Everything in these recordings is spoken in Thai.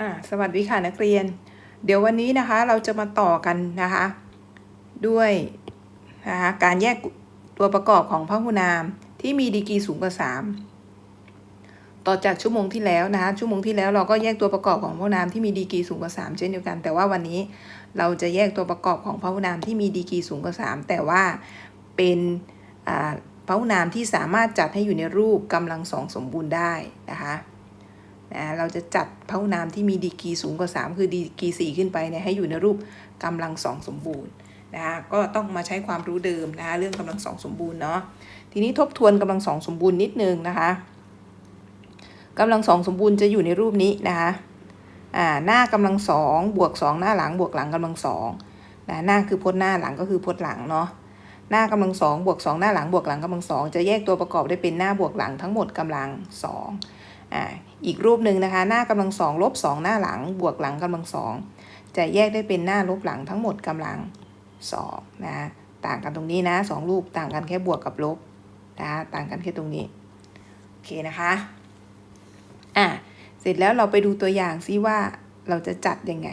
อ่าสวัสดีค่ะนักเรียน เดี๋ยววันนี้นะคะเราจะมาต่อกันนะคะ ด้วยนะคะการแยกตัวประกอบของพหุนามที่มีดีกรีสูงกว่า3ต่อจากชั่วโมงที่แล้วนะคะชั่วโมงที่แล้วเราก็แยกตัวประกอบของพหุนามที่มีดีกรีสูงกว่า3เช่นเดียวกัน แต่ว่าวันนี้เราจะแยกตัวประกอบของพหุนามที่มีดีกรีสูงกว่า3แต่ว่าเป็นอ่าพหุนามที่สามารถจัดให้อยู่ในรูปกำลังสองสมบูรณ์ได้นะคะ นะเราจะจัดพหุนามที่มีดีกีสูงกว่า 3 คือดีกี4ขึ้นไปเนี่ยให้อยู่ในรูปกำลังสองสมบูรณ์นะคะก็ต้องมาใช้ความรู้เดิมนะคะเรื่องกำลังสองสมบูรณ์เนาะทีนี้ทบทวนกำลังสองสมบูรณ์นิดนึงนะคะกำลังสองสมบูรณ์จะอยู่ในรูปนี้นะคะอ่าหน้ากำลังสองบวก2หน้าหลังบวกหลังกำลังสองนะหน้าคือพจน์หน้าหลังก็คือพจน์หลังเนาะหน้ากำลังสองบวก2หน้าหลังบวกหลังกำลังสองจะแยกตัวประกอบได้เป็นหน้าบวกหลังทั้งหมดกำลังสอง อ่าอีกรูปหนึ่งนะคะ หน้ากำลังสองลบสองหน้าหลัง บวกหลังกำลังสองจะแยกได้เป็นหน้าลบหลังทั้งหมดกำลังสองนะต่างกันตรงนี้นะสองรูปต่างกันแค่บวกกับลบนะต่างกันแค่ตรงนี้โอเคนะคะอะเสร็จแล้วเราไปดูตัวอย่างซิว่าเราจะจัดยังไง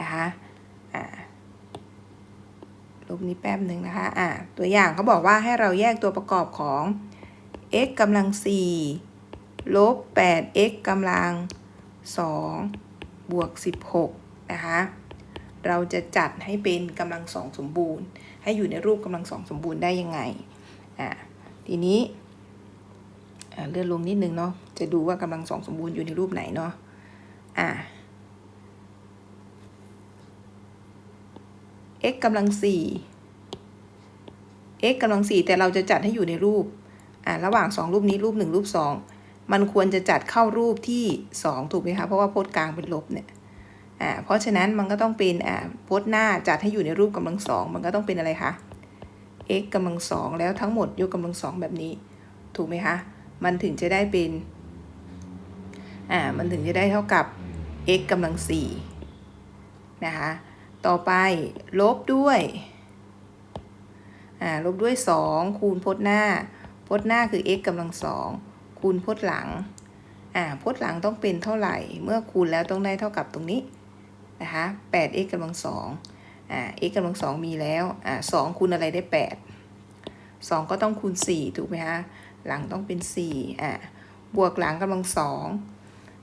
นะคะอ่ารูปนี้แป๊บหนึ่งนะคะอ่าตัวอย่างเขาบอกว่าให้เราแยกตัวประกอบของ x กำลัง4 ลบ 8x กำลัง 2 บวก 16 นะคะ เราจะจัดให้เป็นกำลังสองสมบูรณ์ ให้อยู่ในรูปกำลังสองสมบูรณ์ได้ยังไง อะ ทีนี้เลื่อนลงนิดนึงเนาะ จะดูว่ากำลังสองสมบูรณ์อยู่ในรูปไหนเนาะ อะ x กำลัง4 x กำลัง4แต่เราจะจัดให้อยู่ในรูป อะ ระหว่าง2รูปนี้รูป1รูป2 มันควรจะจัดเข้ารูปที่ 2 ถูกไหมคะ เพราะว่าพจน์กลางเป็นลบเนี่ยอ่าเพราะฉะนั้นมันก็ต้องเป็นอ่าพจน์หน้าจัดให้อยู่ในรูปกำลังสองมันก็ต้องเป็นอะไรคะ x กำลังสองแล้วทั้งหมดยกกำลังสองแบบนี้ ถูกไหมคะ มันถึงจะได้เป็นอ่ามันถึงจะได้เท่ากับ x กำลังสี่นะคะต่อไปลบด้วยอ่าลบด้วย 2 คูณพจน์หน้าพจน์หน้าคือ x กำลังสอง คูณพจน์หลัง อ่าพจน์หลังต้องเป็นเท่าไหร่ เมื่อคูณแล้วต้องได้เท่ากับตรงนี้นะคะ 8x กำลังสองอ่า x กำลังสองมีแล้ว อ่า2คูณอะไรได้ 8 2 ก็ต้องคูณ 4 ถูกไหมคะ หลังต้องเป็น 4 อ่าบวกหลังกำลังสอง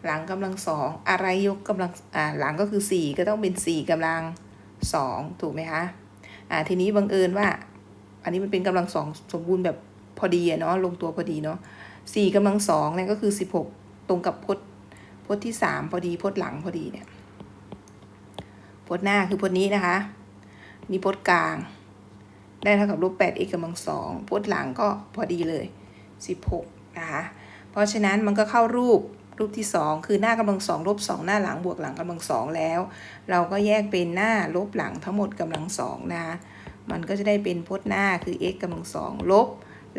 หลังกำลังสองอะไรยกกำลัง อ่า หลังก็คือ 4 ก็ต้องเป็น 4กำลังสองถูกไหมคะ อ่า ทีนี้บังเอิญว่า อันนี้มันเป็นกำลังสองสมบูรณ์แบบพอดีเนาะ ลงตัวพอดีเนาะ สี่กำลังสองเนี่ยก็คือสิบหกตรงกับพจน์พจน์ที่สามพอดีพจน์หลังพอดีเนี่ยพจน์หน้าคือพจน์นี้นะคะนี่พจน์กลาง ได้เท่ากับลบแปด x กำลังสองพจน์หลังก็พอดีเลยสิบหกนะคะ เพราะฉะนั้นมันก็เข้ารูปรูปที่สองคือหน้ากำลังสองลบสองหน้าหลังบวกหลังกำลังสองแล้ว เราก็แยกเป็นหน้าลบหลังทั้งหมดกำลังสองนะคะมันก็จะได้เป็นพจน์หน้าคือ x กำลังสองลบ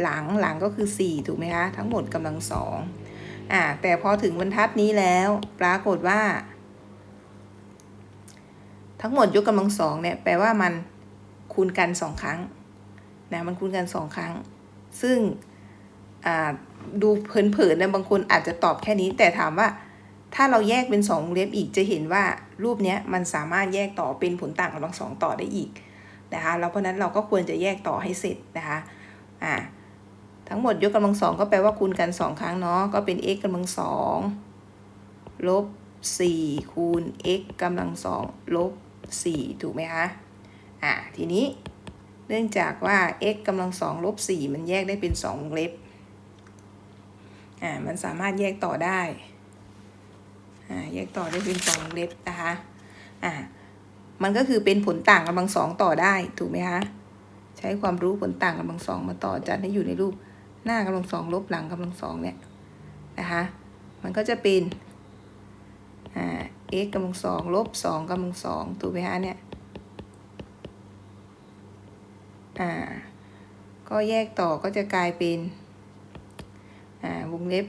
หลังหลังก็คือ 4 ถูกไหมคะ ทั้งหมดกำลังสองอ่าแต่พอถึงบรรทัดนี้แล้ว ปรากฏว่า ทั้งหมดยกกำลังสองเนี่ยแปลว่ามันคูณกันสองครั้งนะมันคูณกันสองครั้ง ซึ่งอ่าดูเผินๆนะบางคนอาจจะตอบแค่นี้ แต่ถามว่าถ้าเราแยกเป็นสองเล็บอีกจะเห็นว่ารูปเนี้ยมันสามารถแยกต่อเป็นผลต่างกำลังสองต่อได้อีกนะคะแล้วเพราะนั้นเราก็ควรจะแยกต่อให้เสร็จนะคะอ่า ทั้งหมดยกกำลังสองก็แปลว่าคูณกันสองครั้งเนาะก็เป็น x กำลังสองลบสี่คูณ x กำลังสองลบสี่ถูกไหมคะอ่าทีนี้เนื่องจากว่า x กำลังสองลบสี่มันแยกได้เป็นสองวงเล็บอ่ามันสามารถแยกต่อได้อ่าแยกต่อได้เป็นสองวงเล็บนะคะอ่ามันก็คือเป็นผลต่างกำลังสองต่อได้ถูกไหมคะใช้ความรู้ผลต่างกำลังสองมาต่อจัดให้อยู่ในรูป หน้ากำลังสองลบหลังกำลังสองเนี่ยนะคะมันก็จะเป็นอ่า x กำลังสองลบสองกำลังสองถูกไหมคะเนี่ยอ่าก็แยกต่อก็จะกลายเป็นอ่าวงเล็บ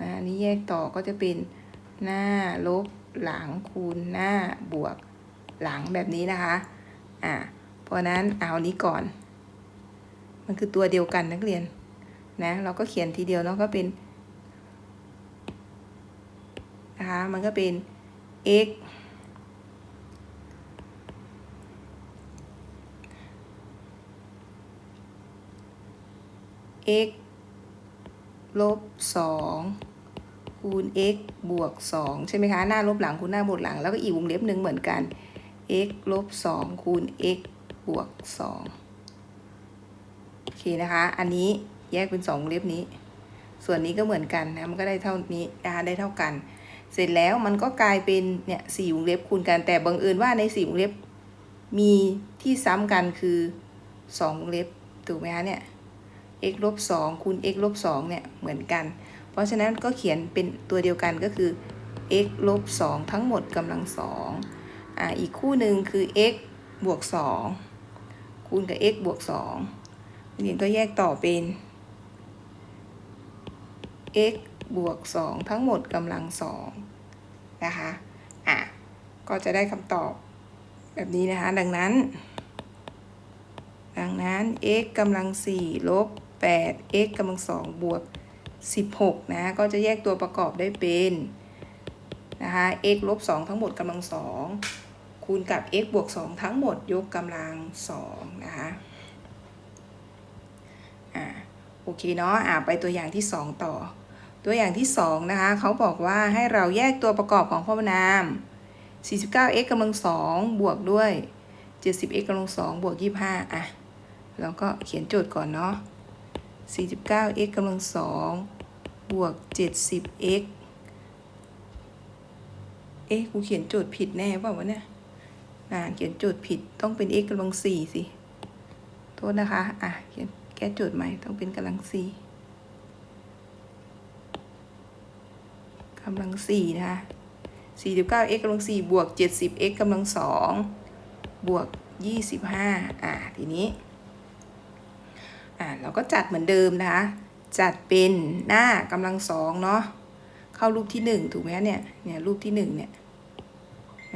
นะนี้แยกต่อก็จะเป็นหน้าลบหลังคูณหน้าบวกหลังแบบนี้นะคะอ่าเพราะนั้นเอานี้ก่อน มันคือตัวเดียวกันนักเรียนนะเราก็เขียนทีเดียวเนาะก็เป็นนะคะมันก็เป็น x x ลบสองคูณ x บวกสองใช่ไหมคะ หน้าลบหลังคูณหน้าบวกหลัง แล้วก็อีกวงเล็บหนึ่งเหมือนกัน x ลบสองคูณ x บวกสอง โอเคนะคะ อันนี้แยกเป็นสองเล็บนี้ ส่วนนี้ก็เหมือนกันนะมันก็ได้เท่านี้นะคะได้เท่ากัน เสร็จแล้วมันก็กลายเป็นเนี่ยสี่วงเล็บคูณกันแต่บังเอิญว่าในสี่วงเล็บมีที่ซ้ำกันคือสองวงเล็บถูกไหมคะเนี่ย x ลบสองคูณ x ลบสองเนี่ยเหมือนกัน เพราะฉะนั้นก็เขียนเป็นตัวเดียวกันก็คือ x ลบสองทั้งหมดกำลังสองอ่าอีกคู่หนึ่งคือ x บวกสองคูณกับ x บวกสอง นี่ก็แยกต่อเป็น x บวกสองทั้งหมดกำลังสองนะคะ อะ ก็จะได้คำตอบแบบนี้นะคะ ดังนั้น ดังนั้น x กำลังสี่ลบ8 x กำลังสองบวก 16 นะ ก็จะแยกตัวประกอบได้เป็น นะคะ x ลบ2ทั้งหมดกำลังสองคูณกับ x บวก 2 ทั้งหมดยกกำลังสองนะคะอ่า โอเคเนาะอ่าไปตัวอย่างที่ 2 ต่อ ตัวอย่างที่ 2 นะคะเขาบอกว่าให้เราแยกตัวประกอบของพหุนาม 49x กำลังสองบวกด้วย 70x กำลังสองบวก 25อะแล้วก็เขียนโจทย์ก่อนเนาะ 49x กำลังสองบวก 70x เอ๊ะกูเขียนโจทย์ผิดแน่เปล่าวะเนี่ยอ่าเขียนโจทย์ผิดต้องเป็น x กำลังสี่สิ โทษนะคะ อะเขียน แก้โจทย์ใหม่ต้องเป็นกำลังสี่กำลังสี่นะคะ 49x กำลังสี่บวก 70x กำลังสองบวก25อ่าทีนี้อ่าเราก็จัดเหมือนเดิมนะคะจัดเป็นหน้ากำลังสองเนาะเข้ารูปที่หนึ่งถูกไหมเนี่ยเนี่ยรูปที่หนึ่งเนี่ย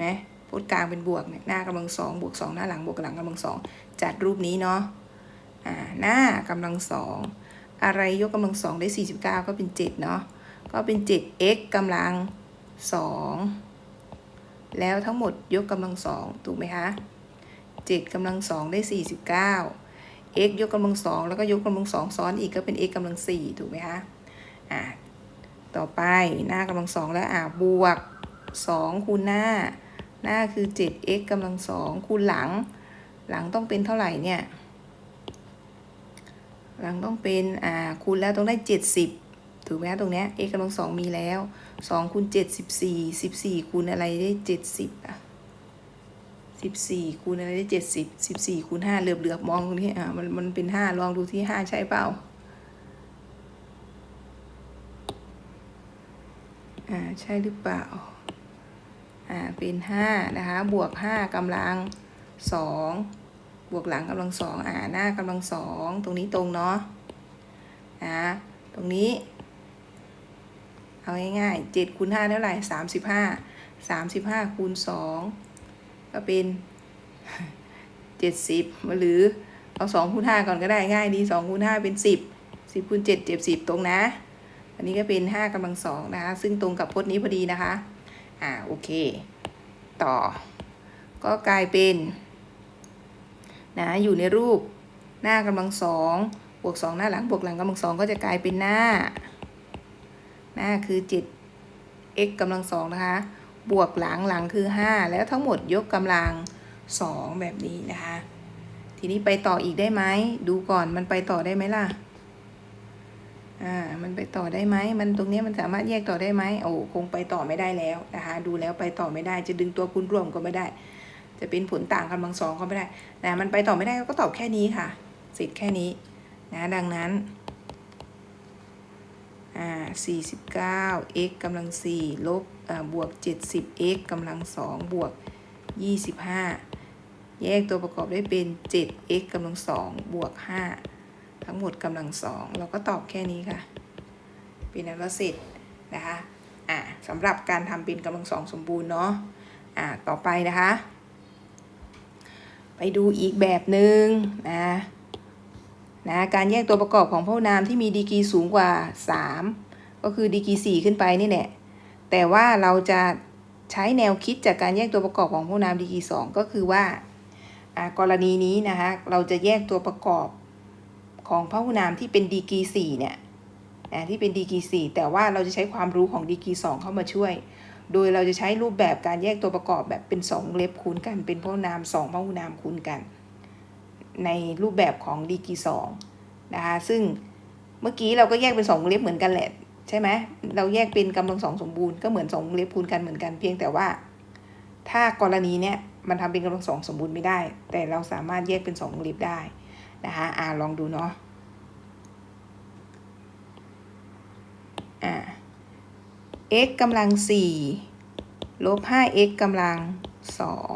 นะพจน์กลางเป็นบวกเนี่ยหน้ากำลังสองบวกสองหน้าหลังบวกหลังกำลังสองจัดรูปนี้เนาะ อ่าหน้ากำลังสองอะไรยกกำลังสองได้สี่สิบเก้าก็เป็นเจ็ดเนาะก็เป็นเจ็ด x กำลังสองแล้วทั้งหมดยกกำลังสองถูกไหมคะเจ็ดกำลังสองได้สี่สิบเก้า x ยกกำลังสองแล้วก็ยกกำลังสองซ้อนอีกก็เป็น x กำลังสี่ถูกไหมคะอ่าต่อไปหน้ากำลังสองแล้วอ่าบวกสองคูณหน้า หน้าคือ 7x กำลังสองคูณหลัง หลังต้องเป็นเท่าไหร่เนี่ย หลังต้องเป็นอ่าคูณแล้วต้องได้ 70 ถูกไหมคะตรงเนี้ย x กำลังสองมีแล้ว2คูณ7 14 14คูณอะไรได้ 70อะ14คูณอะไรได้ 70 14คูณ5เหลือบเหลือบมองตรงนี้อ่ามันมันเป็น 5 ลองดูที่ 5 ใช่เปล่าอ่าใช่หรือเปล่าอ่าเป็นห้านะคะ บวกห้ากำลังสอง บวกหลังกำลังสองอ่าหน้ากำลังสองตรงนี้ตรงเนาะนะตรงนี้ เอาง่ายๆเจ็ดคูณห้าเท่าไหร่สามสิบห้าสามสิบห้าคูณสองก็เป็นเจ็ดสิบหรือเอาสองคูณห้าก่อนก็ได้ง่ายดีสองคูณห้าเป็นสิบสิบคูณเจ็ดเจ็ดสิบตรงนะ อันนี้ก็เป็นห้ากำลังสองนะคะ ซึ่งตรงกับพจน์นี้พอดีนะคะ อ่าโอเค ต่อ ก็กลายเป็น นะอยู่ในรูปหน้ากำลังสองบวกสองหน้าหลังบวกหลังกำลังสองก็จะกลายเป็นหน้า หน้าคือเจ็ด x กำลังสองนะคะ บวกหลังหลังคือห้าแล้วทั้งหมดยกกำลังสองแบบนี้นะคะ ทีนี้ไปต่ออีกได้ไหม ดูก่อนมันไปต่อได้ไหมล่ะ อ่า มันไปต่อได้ไหม มันตรงนี้มันสามารถแยกต่อได้ไหมโอ้คงไปต่อไม่ได้แล้วนะคะ ดูแล้วไปต่อไม่ได้ จะดึงตัวคูณร่วมก็ไม่ได้ จะเป็นผลต่างกำลังสองก็ไม่ได้นะมันไปต่อไม่ได้ก็ตอบแค่นี้ค่ะ สิทธิ์แค่นี้นะดังนั้นอ่า49 x กำลัง4ลบอ่าบวก 70 x กำลัง2บวก 25 แยกตัวประกอบได้เป็น 7x กำลัง2บวก 5 ทั้งหมดกำลังสองเราก็ตอบแค่นี้ค่ะ เป็นอันว่าเสร็จนะคะอ่าสำหรับการทำเป็นกำลังสองสมบูรณ์เนาะอ่าต่อไปนะคะ ไปดูอีกแบบหนึ่งนะนะการแยกตัวประกอบของพหุนามที่มีดีกรีสูงกว่า 3 ก็คือดีกรี 4 ขึ้นไปนี่แหละแต่ว่าเราจะใช้แนวคิดจากการแยกตัวประกอบของพหุนามดีกรีสองก็คือว่ากรณีนี้นะคะเราจะแยกตัวประกอบของพหุนามที่เป็นดีกรีสี่เนี่ยนะที่เป็นดีกรีสี่แต่ว่าเราจะใช้ความรู้ของดีกรีสองเข้ามาช่วย โดยเราจะใช้รูปแบบการแยกตัวประกอบแบบเป็นสองเล็บคูณกัน เป็นพหุนามสองพหุนามคูณกัน ในรูปแบบของดีกรีสองนะคะซึ่งเมื่อกี้เราก็แยกเป็นสองเล็บเหมือนกันแหละใช่ไหมเราแยกเป็นกำลังสองสมบูรณ์ก็เหมือนสองวงเล็บคูณกันเหมือนกันเพียงแต่ว่า ถ้ากรณีเนี้ยมันทำเป็นกำลังสองสมบูรณ์ไม่ได้ แต่เราสามารถแยกเป็นสองวงเล็บได้นะคะอ่าลองดูเนาะอ่า x กำลังสี่ลบห้า x กำลังสอง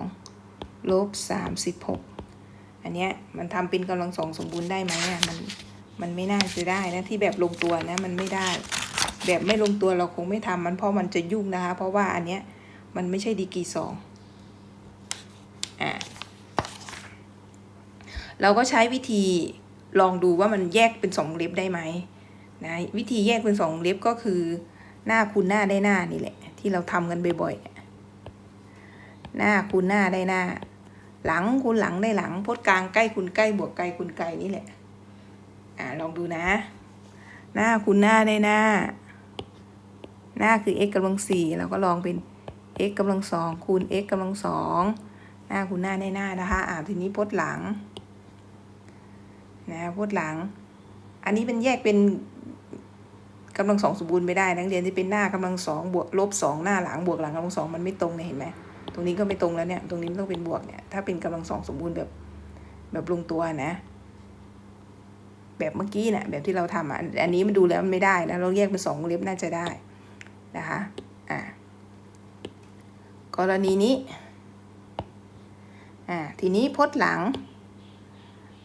ลบสามสิบหกอันเนี้ยมันทำเป็นกำลังสองสมบูรณ์ได้ไหมอะมันมันไม่น่าจะได้นะที่แบบลงตัวนะมันไม่ได้ แบบไม่ลงตัวเราคงไม่ทำมันเพราะมันจะยุ่งนะคะ เพราะว่าอันเนี้ยมันไม่ใช่ดีกีสองอะเราก็ใช้วิธีลองดูว่ามันแยกเป็นสองเล็บได้ไหมนะวิธีแยกเป็นสองเล็บก็คือ หน้าคูณหน้าได้หน้านี่แหละ ที่เราทำกันบ่อยๆหน้าคูณหน้าได้หน้า หลังคูณหลังได้หลังพจน์กลางใกล้คูณใกล้บวกไกลคูณไกลนี่แหละ อ่าลองดูนะ หน้าคูณหน้าได้หน้า หน้าคือ x กำลังสี่เราก็ลองเป็น x กำลังสองคูณ x กำลังสองหน้าคูณหน้าได้หน้านะคะอ่าทีนี้พจน์หลังนะพจน์หลัง อันนี้เป็นแยกเป็น กำลังสองสมบูรณ์ไม่ได้ นักเรียนที่เป็นหน้ากำลังสองบวกลบสองหน้าหลังบวกหลังกำลังสองมันไม่ตรงเนี่ยเห็นไหมตรงนี้ก็ไม่ตรงแล้วเนี่ยตรงนี้มันต้องเป็นบวกเนี่ยถ้าเป็นกำลังสองสมบูรณ์แบบแบบลงตัวนะ แบบเมื่อกี้นะ่ะแบบที่เราทำอะอันนี้มันดูแล้วมันไม่ได้นะเราแยกเป็นสองวงเล็บน่าจะได้นะคะอ่ากรณีนี้อ่าทีนี้พจน์หลัง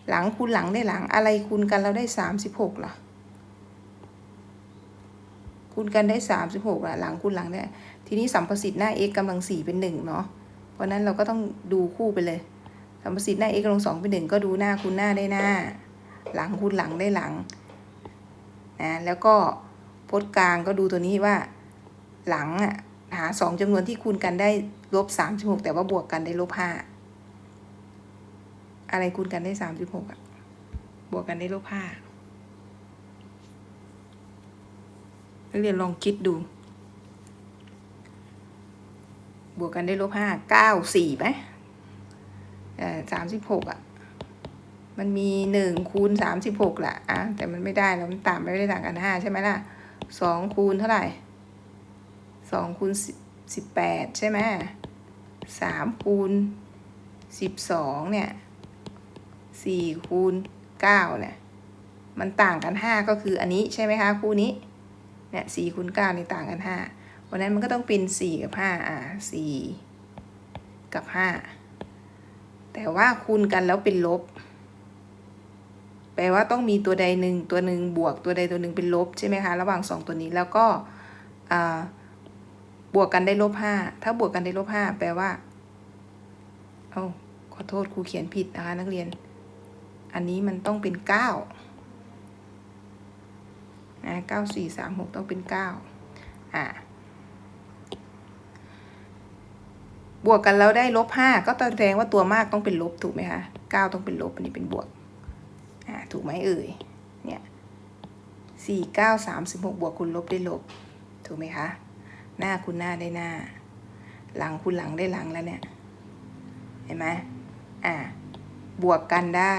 หลังคูณหลังได้หลังอะไรคูณกันเราได้สามสิบหกล่ะ คูณกันได้สามสิบหกล่ะหลังคูณหลังได้ ทีนี้สัมประสิทธิ์หน้า x กำลังสี่เป็นหนึ่งเนาะ เพราะนั้นเราก็ต้องดูคู่ไปเลย สัมประสิทธิ์หน้า x กำลังสองเป็นหนึ่งก็ดูหน้าคูณหน้าได้หน้า หลังคูณหลังได้หลังนะแล้วก็พจน์กลางก็ดูตัวนี้ว่า หลังอะหาสองจำนวนที่คูณกันได้ลบสามสิบหกแต่ว่าบวกกันได้ลบห้าอะไรคูณกันได้สามสิบหกอะ บวกกันได้ลบห้า นักเรียนลองคิดดู บวกกันได้ลบห้าเก้าสี่ไหมเอ่อสามสิบหกอะ มันมีหนึ่งคูณสามสิบหกแหละอะแต่มันไม่ได้แล้วมันต่างไม่ได้ต่างกันห้าใช่ไหมล่ะสองคูณเท่าไหร่สองคูณสิบแปดใช่ไหมสามคูณสิบสองเนี่ยสี่คูณเก้าเนี่ย มันต่างกันห้าก็คืออันนี้ใช่ไหมคะ คู่นี้ เนี่ยสี่คูณเก้านี่ต่างกันห้าเพราะนั้นมันก็ต้องเป็นสี่กับห้าอ่าสี่กับห้าแต่ว่าคูณกันแล้วเป็นลบ แปลว่าต้องมีตัวใดหนึ่งตัวหนึ่งบวกตัวใดตัวหนึ่งเป็นลบใช่ไหมคะระหว่างสองตัวนี้แล้วก็บวกกันได้ลบห้าถ้าบวกกันได้ลบห้าแปลว่าเอาขอโทษครูเขียนผิดนะคะนักเรียน อันนี้มันต้องเป็นเก้า นะเก้าสี่สามหกต้องเป็นเก้าอ่าบวกกันแล้วได้ลบห้าก็แสดงว่าตัวมากต้องเป็นลบถูกไหมคะเก้าต้องเป็นลบอันนี้เป็นบวกอ่าถูกไหมเอ่ยเนี่ยสี่เก้าสามสิบหกบวกคูณลบได้ลบ ถูกไหมคะ หน้าคูณหน้าได้หน้า หลังคูณหลังได้หลังแล้วเนี่ย เห็นไหมอ่าบวกกันได้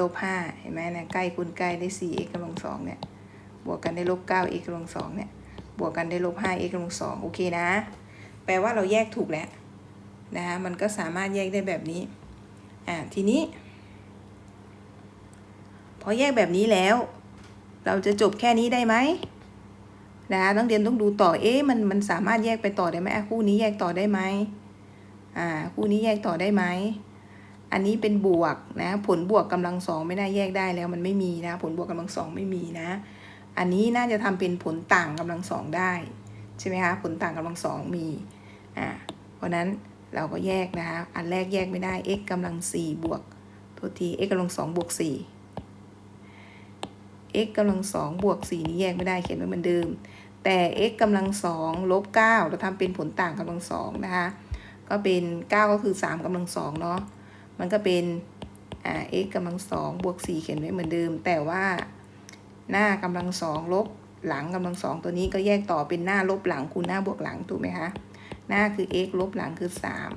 ลบห้าเห็นไหมนี่ยใกล้คูณใกล้ได้สี่ x กำลังสองเนี่ย บวกกันได้ลบเก้า x กำลังสองเนี่ย บวกกันได้ลบห้า x กำลังสองโอเคนะ แปลว่าเราแยกถูกแล้วนะคะมันก็สามารถแยกได้แบบนี้ อ่า ทีนี้ พอแยกแบบนี้แล้ว เราจะจบแค่นี้ได้ไหมนะคะต้องเรียนต้องดูต่อ เอ๊ะ มัน มันสามารถแยกไปต่อได้ไหมคู่นี้แยกต่อได้ไหมอ่า คู่นี้แยกต่อได้ไหม อันนี้เป็นบวกนะ ผลบวกกำลังสองไม่ได้แยกได้แล้วมันไม่มีนะ ผลบวกกำลังสองไม่มีนะ อันนี้น่าจะทำเป็นผลต่างกำลังสองได้ใช่ไหมคะผลต่างกำลังสองมีอ่าเพราะนั้นเราก็แยกนะคะอันแรกแยกไม่ได้ x กำลังสี่บวกโทษที x กำลังสองบวกสี่ x กำลังสองบวกสี่นี้แยกไม่ได้เขียนไว้เหมือนเดิม แต่ x กำลังสองลบเก้าเราทำเป็นผลต่างกำลังสองนะคะก็เป็นเก้าก็คือสามกำลังสองเนาะมันก็เป็นอ่า x กำลังสองบวกสี่เขียนไว้เหมือนเดิม แต่ว่า หน้ากำลังสองลบหลังกำลังสองตัวนี้ก็แยกต่อเป็นหน้าลบหลังคูณหน้าบวกหลังถูกไหมคะหน้าคือ x ลบหลังคือสาม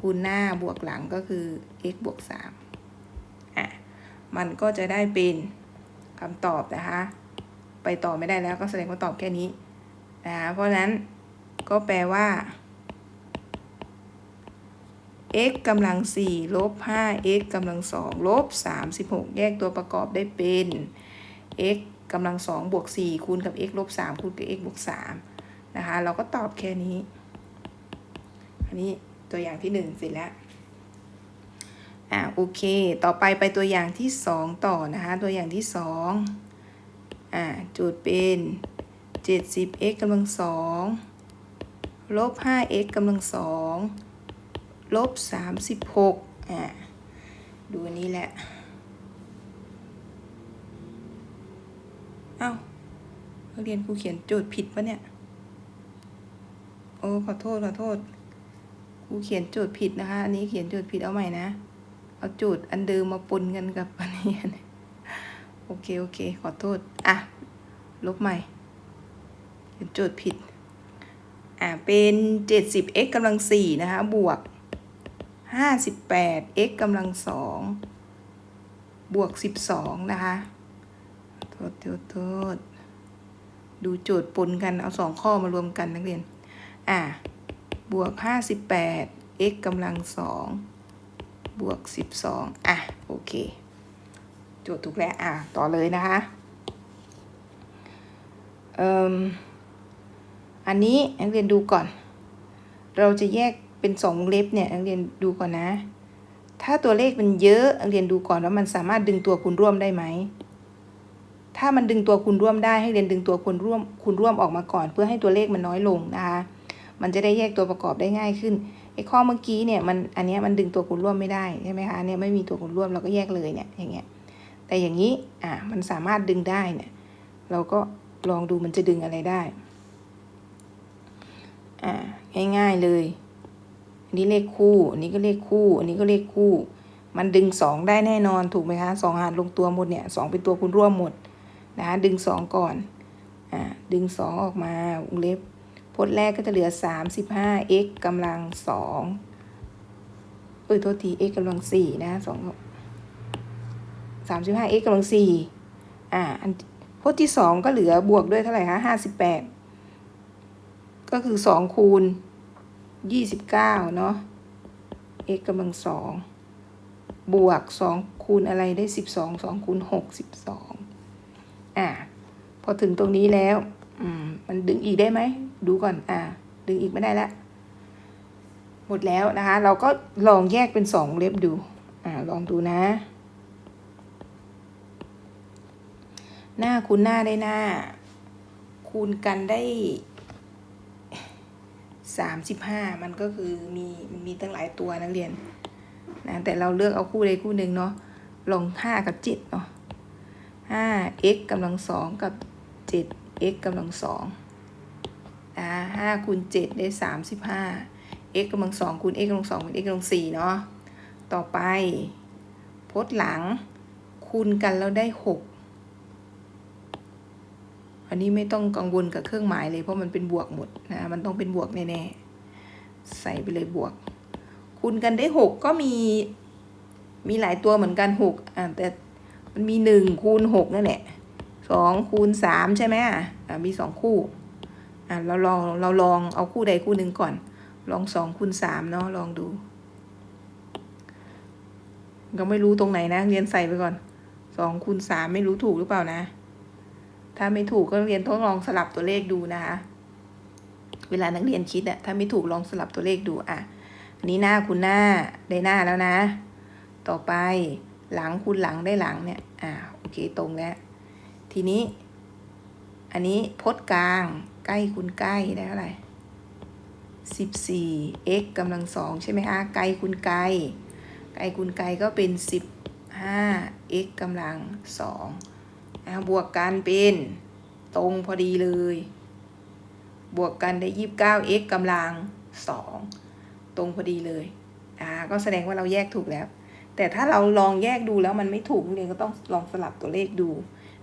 คูณหน้าบวกหลังก็คือ x บวกสามอะมันก็จะได้เป็นคำตอบนะคะ ไปต่อไม่ได้แล้วก็แสดงว่าตอบแค่นี้นะคะเพราะฉะนั้นก็แปลว่า x กำลัง4ลบ 5x กำลัง2ลบ 36 แยกตัวประกอบได้เป็น x กำลัง2บวก4คูณกับ x ลบ3คูณกับ x บวก3นะคะ เราก็ตอบแค่นี้ อันนี้ตัวอย่างที่1เสร็จแล้วอ่าโอเค ต่อไปไปตัวอย่างที่2ต่อนะคะ ตัวอย่างที่2อ่าโจทย์เป็น 70x กำลัง2ลบ 5x กำลัง2ลบ36อ่าดูนนี้แหละ เอ้าเรียนครูเขียนโจทย์ผิดปะเนี่ย โอ้ขอโทษขอโทษครูเขียนโจทย์ผิดนะคะ อันนี้เขียนโจทย์ผิดเอาใหม่นะ เอาโจทย์อันเดิมมาปนกันกับอันนี้โอเคโอเค ขอโทษ อะ ลบใหม่ เขียนโจทย์ผิด อะ เป็น 70x กำลัง4นะคะ บวก 58x กำลัง2บวก12นะคะ โทษโทษโทษดูโจทย์ปนกัน เอาสองข้อมารวมกันนักเรียน อะ บวก58 x กำลัง2บวก12อะ โอเค โจทย์ถูกแล้ว อะ ต่อเลยนะคะ เอ่มอันนี้นักเรียนดูก่อน เราจะแยกเป็นสองวงเล็บเนี่ยนักเรียนดูก่อนนะ ถ้าตัวเลขมันเยอะนักเรียนดูก่อนว่ามันสามารถดึงตัวคูณร่วมได้ไหม ถ้ามันดึงตัวคูณร่วมได้ให้เรียนดึงตัวคูณร่วมคูณร่วมออกมาก่อน เพื่อให้ตัวเลขมันน้อยลงนะคะ มันจะได้แยกตัวประกอบได้ง่ายขึ้นไอ้ข้อเมื่อกี้เนี่ยมันอันนี้มันดึงตัวคูณร่วมไม่ได้ใช่ไหมคะเนี่ยไม่มีตัวคูณร่วมเราก็แยกเลยเนี่ยอย่างเงี้ยแต่อย่างนี้อะมันสามารถดึงได้เนี่ยเราก็ลองดูมันจะดึงอะไรได้อ่าง่ายๆเลยอันนี้เลขคู่อันนี้ก็เลขคู่ อันนี้ก็เลขคู่ มันดึงสองได้แน่นอนถูกไหมคะสองหารลงตัวหมดเนี่ยสองเป็นตัวคูณร่วมหมด นะคะดึงสองก่อนอ่าดึงสองออกมาวงเล็บพจน์แรกก็จะเหลือสามสิบห้า x กำลังสองเอ้ยโทษที x กำลังสี่นะสองสามสิบห้า x กำลังสี่อ่าพจน์ที่สองก็เหลือบวกด้วยเท่าไหร่คะห้าสิบแปดก็คือสองคูณยี่สิบเก้าเนาะ x กำลังสองบวกสองคูณอะไรได้สิบสองสองคูณหกสิบสอง อ่าพอถึงตรงนี้แล้ว อืม มันดึงอีกได้ไหม ดูก่อน อ่า ดึงอีกไม่ได้ล้วหมดแล้วนะคะ เราก็ลองแยกเป็นสองเล็บดู อ่า ลองดูนะ หน้าคูณหน้าได้หน้า คูณกันได้สามสิบห้ามันก็คือมีมันมีตั้งหลายตัวนักเรียนนะแต่เราเลือกเอาคู่ใดคู่หนึ่งเนาะลองห้ากับเจ็ดเนาะ ห้า x กำลังสองกับเจ็ด x กำลังสองนะห้าคูณเจ็ดได้สามสิบห้า x กำลังสองคูณ x กำลังสองเป็น x กำลังสี่เนาะ ต่อไปพจน์หลัง คูณกันแล้วได้หกอันนี้ไม่ต้องกังวลกับเครื่องหมายเลยเพราะมันเป็นบวกหมดนะ มันต้องเป็นบวกแน่ๆ ใส่ไปเลยบวก คูณกันได้หกก็มีมีหลายตัวเหมือนกันหกอ่าแต่ มันมีหนึ่งคูณหกนั่นแหละสองคูณสามใช่ไหมอะอ่ามีสองคู่อ่าเราลองเราลองเอาคู่ใดคู่หนึ่งก่อน ลองสองคูณสามเนาะลองดู ก็ไม่รู้ตรงไหนนะเรียนใส่ไปก่อนสองคูณสามไม่รู้ถูกหรือเปล่านะ ถ้าไม่ถูกก็เรียนทดลองสลับตัวเลขดูนะคะเวลานักเรียนคิดอะถ้าไม่ถูกลองสลับตัวเลขดูอะอันนี้หน้าคูณหน้าได้หน้าแล้วนะ ต่อไป หลังคูณหลังได้หลังเนี่ย อ่า โอเค ตรงแล้ว ทีนี้ อันนี้พจน์กลาง ใกล้คูณใกล้ได้เท่าไหร่สิบสี่ x กำลังสองใช่ไหมคะ ไกลคูณไกล ไกลคูณไกลก็เป็นสิบห้า x กำลังสองอ่าบวกกันเป็นตรงพอดีเลย บวกกันได้ยี่สิบเก้า x กำลังสอง ตรงพอดีเลย อ่า ก็แสดงว่าเราแยกถูกแล้ว แต่ถ้าเราลองแยกดูแล้วมันไม่ถูกเรียนก็ต้องลองสลับตัวเลขดู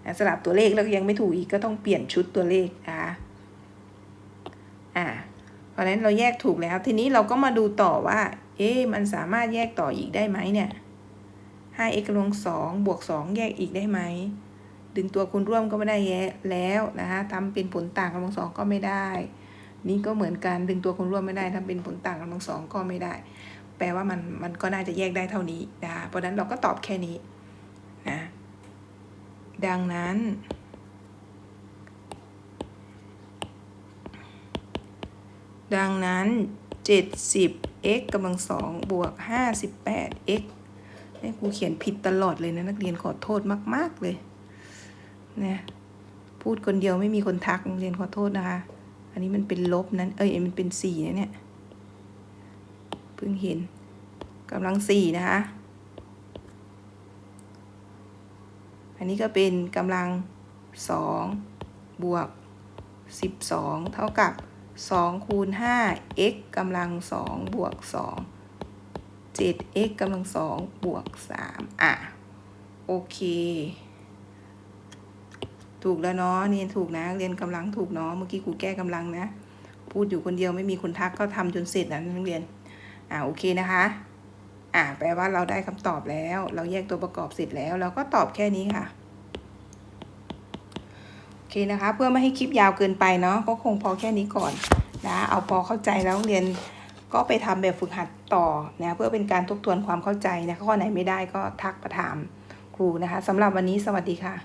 นะสลับตัวเลขแล้วยังไม่ถูกอีกก็ต้องเปลี่ยนชุดตัวเลขนะคะอ่าเพราะฉะนั้นเราแยกถูกแล้ว ทีนี้เราก็มาดูต่อว่า เอ๊ะมันสามารถแยกต่ออีกได้ไหมเนี่ย 5x กำลังสองบวกสองแยกอีกได้ไหม ดึงตัวคูณร่วมก็ไม่ได้แยะแล้วนะคะทำเป็นผลต่างกำลังสองก็ไม่ได้ นี่ก็เหมือนกันดึงตัวคูณร่วมไม่ได้ทำเป็นผลต่างกำลังสองก็ไม่ได้ แปลว่ามันมันก็น่าจะแยกได้เท่านี้นะคะเพราะนั้นเราก็ตอบแค่นี้นะดังนั้น ดังนั้น 70 x กำลังสองบวก 58 x ให้ครูเขียนผิดตลอดเลยนะ นักเรียนขอโทษมาก ๆ เลยนะพูดคนเดียวไม่มีคนทักนักเรียนขอโทษนะคะ อันนี้มันเป็นลบนั้น เอ้ยมันเป็นสี่นะเนี่ย เพิ่งเห็นกำลังสี่นะคะ อันนี้ก็เป็นกำลังสองบวกสิบสองเท่ากับสองคูณห้า x กำลังสองบวกสองเจ็ด x กำลังสองบวกสามอะ โอเค ถูกแล้วเนาะนี่ถูกนะ เรียนกำลังถูกเนาะ เมื่อกี้ครูแก้กำลังนะ พูดอยู่คนเดียวไม่มีคนทักก็ทำจนเสร็จนะนักเรียน อ่าโอเคนะคะอ่าแปลว่าเราได้คำตอบแล้ว เราแยกตัวประกอบเสร็จแล้ว เราก็ตอบแค่นี้ค่ะโอเคนะคะ เพื่อไม่ให้คลิปยาวเกินไปเนาะก็คงพอแค่นี้ก่อนนะเอาพอเข้าใจแล้วเรียนก็ไปทำแบบฝึกหัดต่อนะเพื่อเป็นการทบทวนความเข้าใจนะข้อไหนไม่ได้ก็ทักประถามครูนะคะสำหรับวันนี้สวัสดีค่ะ